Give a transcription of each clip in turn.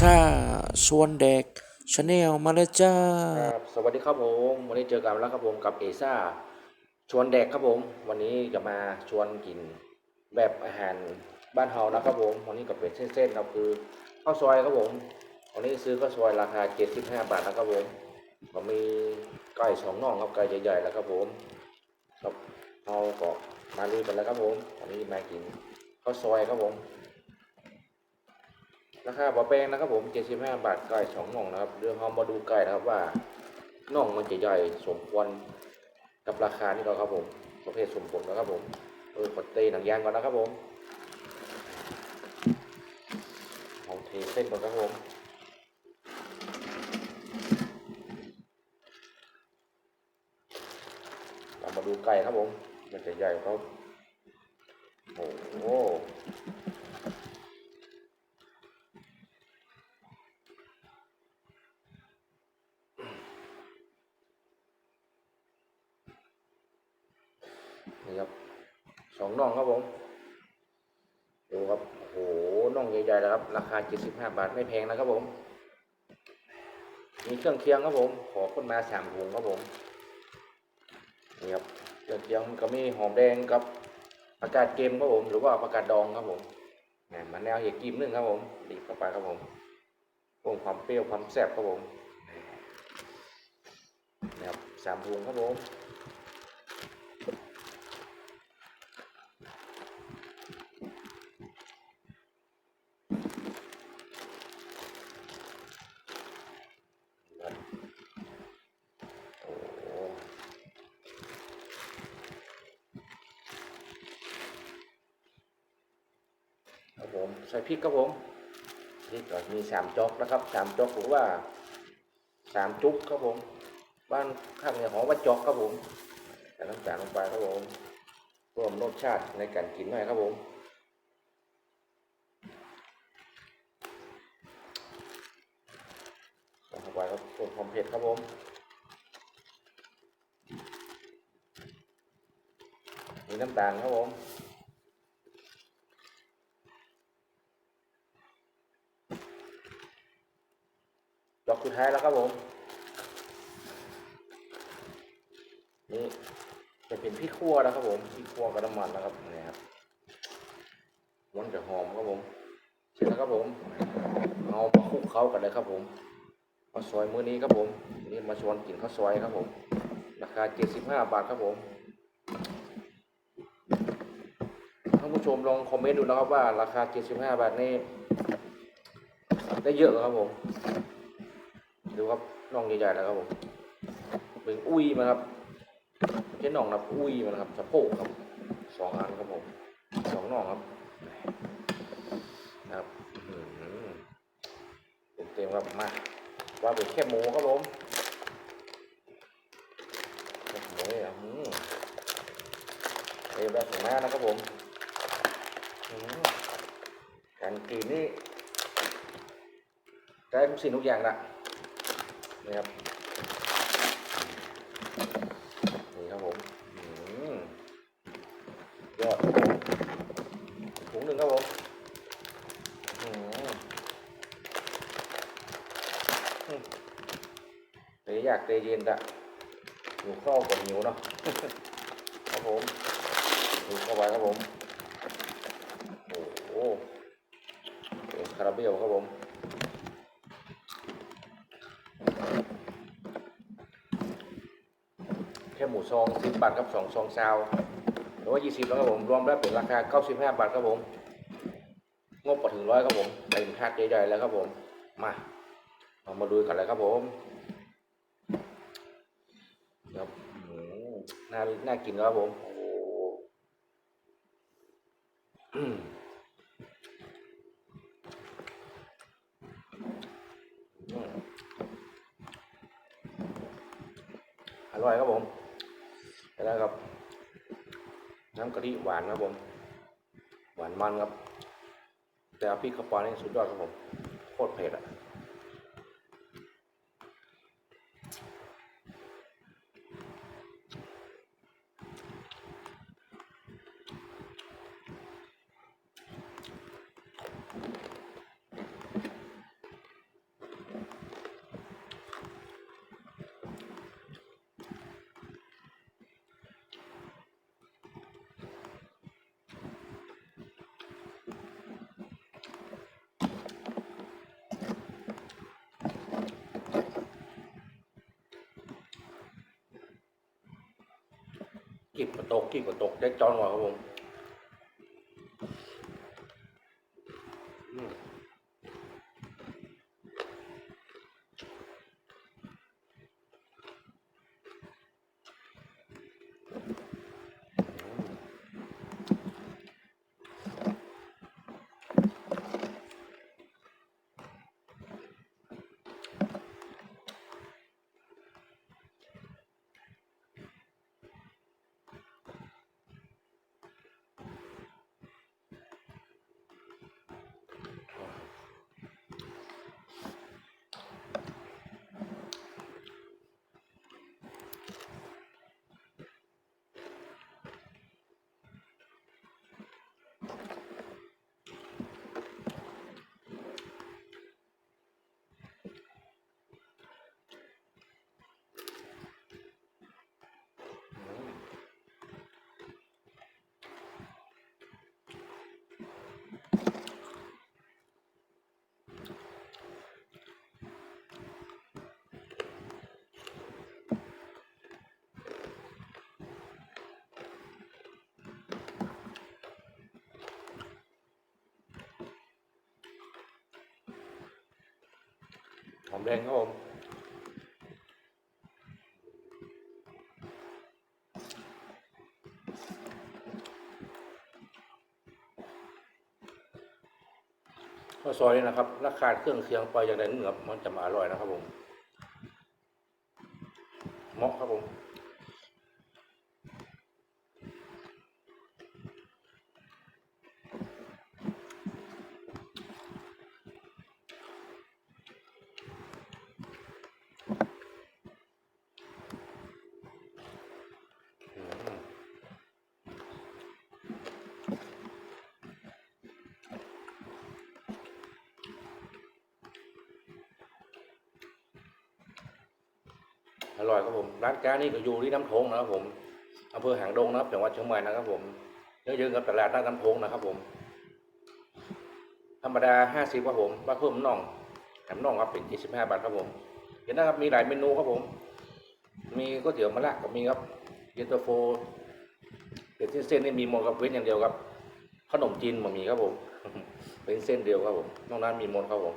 ซ่าชวนเด็กชาแนลมาแล้วจ้าครับสวัสดีครับผมวันนี้เจอกันแล้วครับผมกับเอซ่าชวนแดกครับผม วันนี้จะมาชวนกินแบบอาหารบ้านเฮานะครับผมวันนี้ก็เป็นเส้นๆครับคือข้าวซอยครับผมวันนี้ซื้อข้าวซอยราคา 75 บาทนะครับผมก็มีไก่สองน่องครับไก่ใหญ่ๆแล้วครับผมครับเราก็มาลุยกันแล้วครับผมวันนี้มากินข้าวซอยครับผม ราคาบ่แพงนะครับผม 75 บาทไก่สองน่องนะครับเรื่องเรามาดูไก่นะครับว่าน่องมันจะใหญ่สมควรกับราคานี่เราครับผมประเภทสมผลนะครับผมเออกดเตหนังยางก่อนนะครับผมเอาเทเส้นก่อนครับผมเรามาดูไก่ครับผม มันจะใหญ่ครับโอ้โห นี่ครับสองน่องครับผมดูครับโอ้โหน่องใหญ่ๆแล้วครับ ราคา75บห้าบาทไม่แพงนะครับผม มีเครื่องเคียงครับผม ขอคนมาสามถุงครับผมนี่ครับเครื่องเคียงก็มีหอมแดงกับผักกาดเกมครับผม หรือว่าผักกาดดองครับผมนี่มันแนวเห็ดกิมนึ่งครับผมดีเข้าไปครับผมเพิ่มความเปรี้ยวความแซ่บครับผมนี่ครับสามถุงครับผม โอ้โห ครับผมใส่พริกครับผมพริกก็มีสามจอกนะครับสามจอกหรือว่าสามจุกครับผม บ้านข้างเนี่ยหอมว่าจอกครับผมใส่น้ำตาลลงไปครับผมเพิ่มรสชาติในการกินหน่อยครับผมใส่เข้าไปครับเพิ่มความเผ็ดครับผมมีน้ำตาลครับผม อกสุดท้ายแล้วครับผมนี่จะเป็นพริกขั่วนะครับผมพริกขั่วกับน้ำมันนะครับนี่ครับมันจะหอมครับผมเสร็จแล้วครับผมเอามาคลุกเคล้ากันเลยครับผมข้าวซอยมื้อนี้ครับผมนี่มาชวนกินข้าวซอยครับผมราคา75บห้าบาทครับผมท่านผู้ชมลองคอมเมนต์ดูนะครับว่าราคา75บห้าบาทนี่ได้เยอะหรอครับผม ดูครับน่องใหญ่ๆแล้วครับผมเป็นอุ้ยมาครับไม่ใช่น่องนะอุ้ยมันนะครับสะโพกครับสองอันครับผมสองน่องครับนะครับเต็มๆครับมาว่าเป็นแค่หมูครับผมแค่หมูเนี่ยอื้อเต็มแบบของหน้านะครับผมอืมการกินนี่ได้ทุกสิ่งทุกอย่างละ นี่ครับนี่ครับผมอืมยอดถุงหนึ่งครับผมอืมอืมเตะอยากเตะเย็นอะหิวข้าวกับหิวเนาะครับผมดูเข้าไปครับผม โอ้โหคาราเบลครับผม แค่ หมูซองสิบบาทครับสองซองซาวหรือว่ายี่สิบแล้วครับผมรวมแล้วเป็นราคาเก้าสิบห้าบาทครับผมงบกว่าถึงร้อยครับผมเต็มถาดใหญ่ๆแล้วครับผมมาเรามาดูกันเลยครับผมครับน่าน่ากินครับผมโอ้โหอืมอืมอร่อยครับผม แล้วครับ น้ำกะทิหวานครับผม หวานมันครับ แต่พริกข้าไปนี่สุดยอดครับผม โคตรเผ็ดอะ กีบกระตกกีบกระตกได้จอนกว่าครับผม อมหอมแดงครับผมข้าวซอยนี่นะครับราคาเครื่องเคียงไปอย่างไรเหนือมันจะมาอร่อยนะครับผมเหมาะครับผม อร่อยครับผมร้านกานี่ก็อยู่ที่น้ำโขงนะครับผมอำเภอหางดงนะครับจังหวัดเชียงใหม่นะครับผมเยอะๆกับตลาดน้ำโขงนะครับ ผม ธรรมดาห้าสิบครับผมมาเพิ่มน่องแถมน่องครับเป็นยี่สิบห้าบาทครับผมเห็นนะครับมีหลายเมนูครับผม มีก๋วยเตี๋ยวมะระก็มีครับเย็นตาโฟเป็นเส้นๆนี่มีหมดกับเว้นอย่างเดียวครับ ขนมจีนบะหมี่ครับผม เป็นเส้นเดียวครับผมนอกนั้นมีหมดครับผม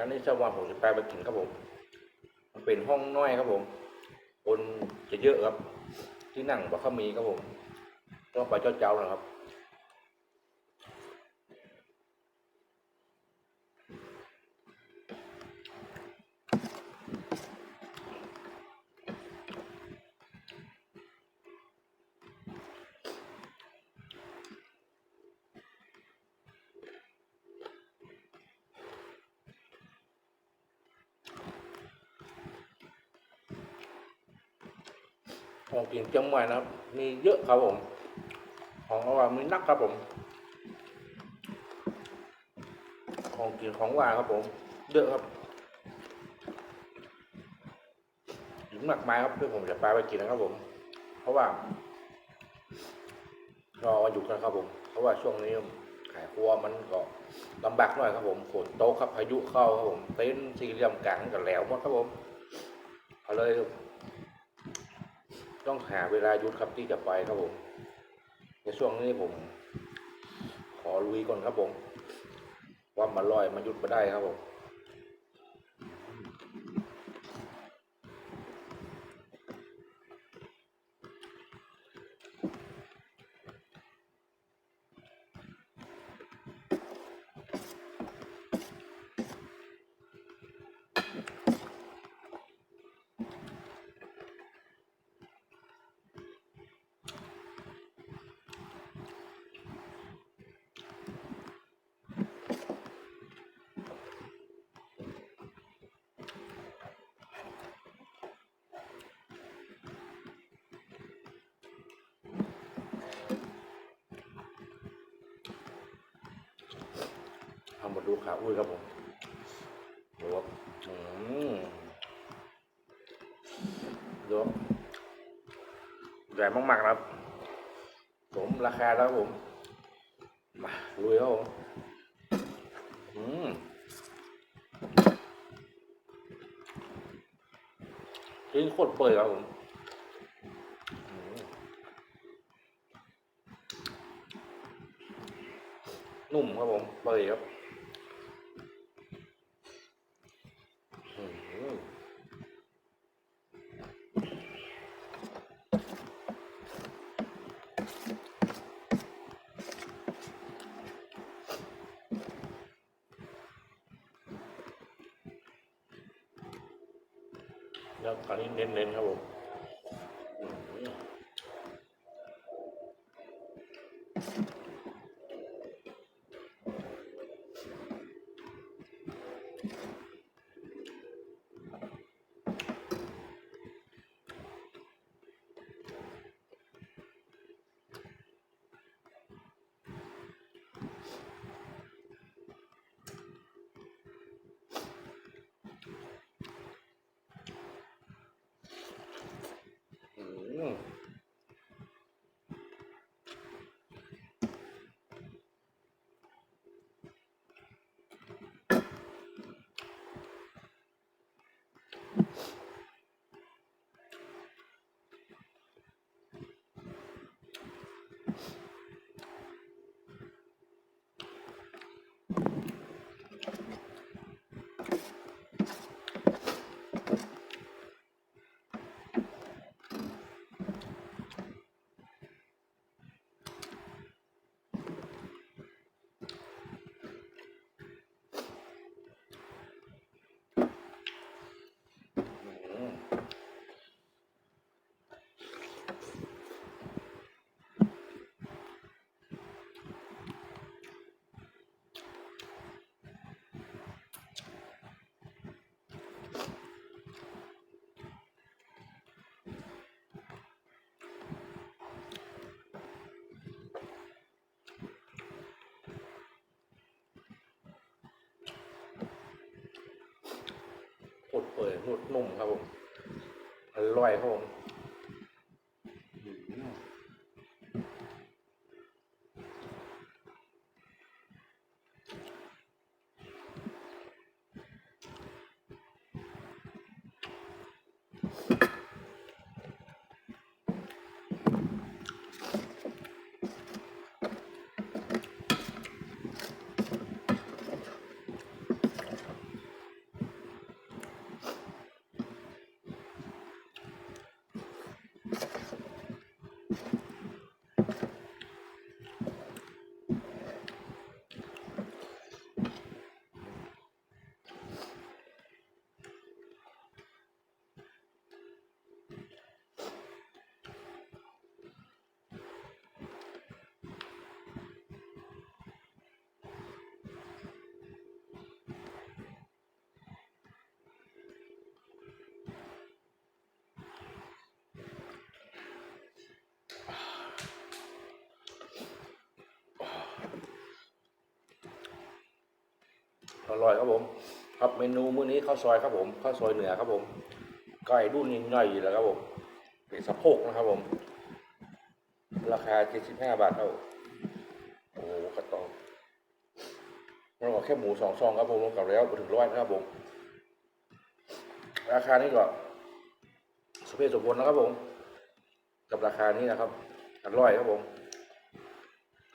แล้วนี่ชาววันผมจะไปไปถึงครับผม มันเป็นห้องน้อยครับผม คนจะเยอะครับ ที่นั่งบ่เขามีครับผมต้องไปเจ้าๆนะครับ ของกินเชียงใหม่นะครับ มีเยอะครับผม ของอร่อยมีนักครับผม ของกินของหวานครับผม เยอะครับถึงมากมายครับเพื่อผมจะไปไปกินนะครับผม เพราะว่ารอวันหยุดกันครับผม เพราะว่าช่วงนี้ขายครัวมันก็ลำบากหน่อยครับผมฝนตกครับพายุเข้าครับผมเต็นท์สี่เหลี่ยมกลางกันแล้วหมดครับผมเอาเลย ต้องหาเวลาหยุดครับที่จะไปครับผม ในช่วงนี้ผม ขอลุยก่อนครับผมว่ามาลอยมาหยุดมาได้ครับผม ดูขาอุ้ยครับผมดูครับอืมดูใหญ่มากๆครับสมราคาแล้วผม มาลุยครับผมอืมชิ้นโคตรเปื่อยครับผมอืมนุ่มครับผมเปื่อยครับ โคตรเปิดนุดนุ่มครับผมอร่อยครับผม อร่อยครับผม ครับเมนูมื้อนี้ข้าวซอยครับผมข้าวซอยเหนือครับผมไก่รุ่นย่อยอยู่แล้วครับผมเป็นสะโพกนะครับผม ราคา75บห้าทครับผมโอ้โหกระตองเราก็แค่หมูสองซองครับผมรวมกับแล้วไปถึงร้อยนะครับผม ราคานี้ก็สมเหตุสมผลนะครับผม กับราคานี้นะครับอร่อยครับผม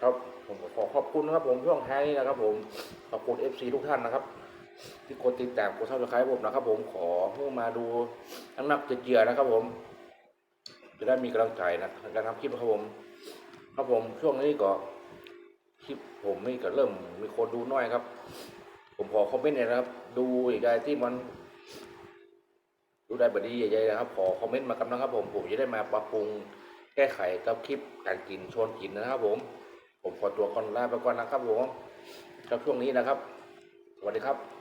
ครับผมขอขอบคุณนะครับผมช่วงท้ายนี้นะครับ ผมขอบคุณ FC ทุกท่านนะครับ ที่กดติดตามกดซับสไครต์ผมนะครับ ผมขอเพื่อมาดูน้ำหนักเจียนะครับ ผม จะได้มีกำลังใจนะในการทำคลิปนะครับผม ครับผมช่วงนี้ก็คลิปผมนี่ก็เริ่มมีคนดูน้อยครับ ผมขอคอมเมนต์หน่อยนะครับ ดูอีกใดที่มัน ดูได้บดีใหญ่ๆนะครับ ขอคอมเมนต์มากันนะครับ ผมผมจะได้มาปรับปรุงแก้ไขกับคลิปการกินชวนกินนะครับ ผม ผมขอตัวก่อนลาไปก่อนนะครับผมกับช่วงนี้นะครับสวัสดีครับ